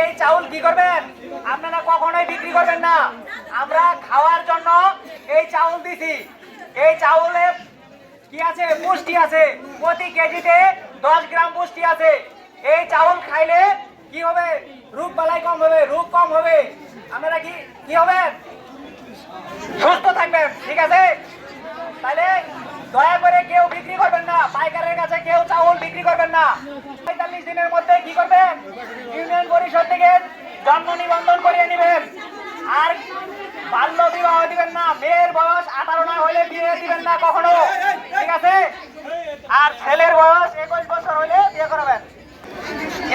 এই চাউল কি করবেন? আপনারা কখনোই বিক্রি করবেন না। আমরা খাওয়ার জন্য এই চাউল দিছি। এই চাউলে কি আছে? পুষ্টি আছে। প্রতি কেজিতে দশ গ্রাম পুষ্টি আছে। এই চাউল খাইলে কি হবে? রোগ বালাই কম হবে, রোগ কম হবে। আপনারা কি কি হবে? সুস্থ থাকবেন, ঠিক আছে? তাহলে দয়া করে কেউ বিক্রি করবেন না। পাইকারের কাছে কেউ চাউল বিক্রি করবেন না। দিনের মধ্যে কি করবেন? ইউনিয়ন পরিষদ থেকে জন্ম নিবন্ধন করিয়ে নেবেন। আর বাল্য বিবাহ দিবেন না। মেয়ের বয়স আঠারো না হলে বিয়ে দিবেন না কখনো। ঠিক আছে? আর ছেলের বয়স একুশ বছর হলে বিয়ে করাবেন।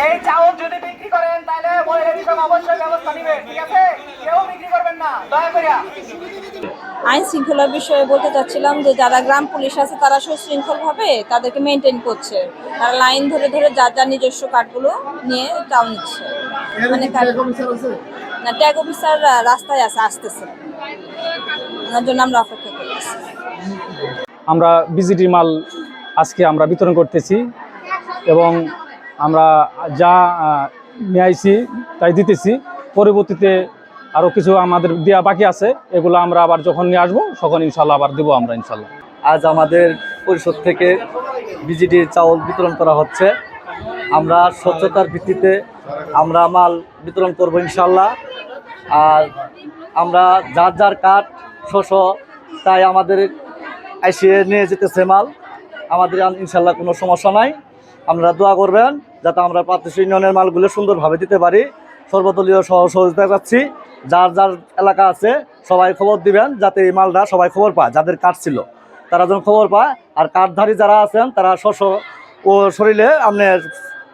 এই চাউল যদি বিক্রি করেন, তাহলে মহিলা অবশ্যই ব্যবস্থা নিবেন। ঠিক আছে? কেউ বিক্রি করবেন না। দয়া করিয়া। আইন শৃঙ্খলার বিষয়ে বলতে চাচ্ছিলাম যে যারা গ্রাম পুলিশ আছে তারা সুশৃঙ্খলভাবে তাদেরকে মেনটেন করছে। তারা লাইন ধরে ধরে যার যার নিজস্ব কার্ডগুলো নিয়ে চাউল নিচ্ছে। মানে না ট্যাগ অফিসার রাস্তায় আছে আসতেছে। ওনার জন্য আমরা অপেক্ষা করতেছি। আমরা বিজিটি মাল আজকে আমরা বিতরণ করতেছি এবং আমরা যা নিয়ে আইছি তাই দিতেছি। পরবর্তীতে আরও কিছু আমাদের দেওয়া বাকি আছে, এগুলো আমরা আবার যখন নিয়ে আসব, তখন ইনশাল্লাহ আবার দেবো আমরা ইনশাল্লাহ। আজ আমাদের পরিষদ থেকে বিজিডির চাউল বিতরণ করা হচ্ছে। আমরা স্বচ্ছতার ভিত্তিতে আমরা মাল বিতরণ করব ইনশাল্লাহ। আর আমরা যার যার কাঠ, শস্য, তাই আমাদের এসে নিয়ে যেতেছে মাল। আমাদের ইনশাল্লাহ কোনো সমস্যা নাই। আপনারা দোয়া করবেন, যাতে আমরা প্রাদেশিক ইউনিয়নের মালগুলো সুন্দরভাবে দিতে পারি। সর্বদলীয় সহ সহযোগিতা পাচ্ছি যার যার এলাকা আছে, সবাই খবর দিবেন যাতে এই মালটা সবাই খবর পায়, যাদের কাঠ ছিল। তারা যেন খবর পায়, আর কাঠধারী যারা আছেন, তারা শস্য ও শরীরে আপনার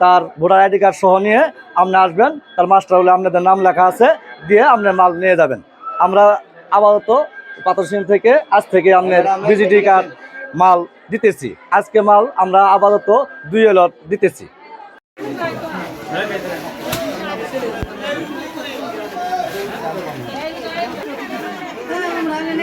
তার ভোটার আইডি কার্ড সহ নিয়ে আপনি আসবেন, তার মাস্টার হলে আপনাদের নাম লেখা আছে, দিয়ে আপনার মাল নিয়ে যাবেন। আমরা আপাতত পাতরসিং থেকে, আজ থেকে আপনার বিজিডি কার্ড মাল দিতেছি। আজকে মাল আমরা আপাতত দুই লট দিতেছি।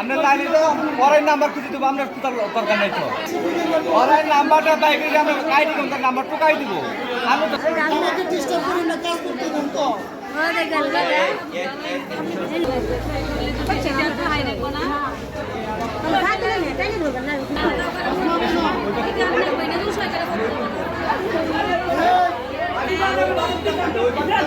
আপনার লাইনে তো পরের নাম্বার খুঁজে দেবো নেই তো নাম্বারটা বাইকে আমরা আইডি কোনটার নাম্বার টুকাই দিব আমি তো। না Yeah.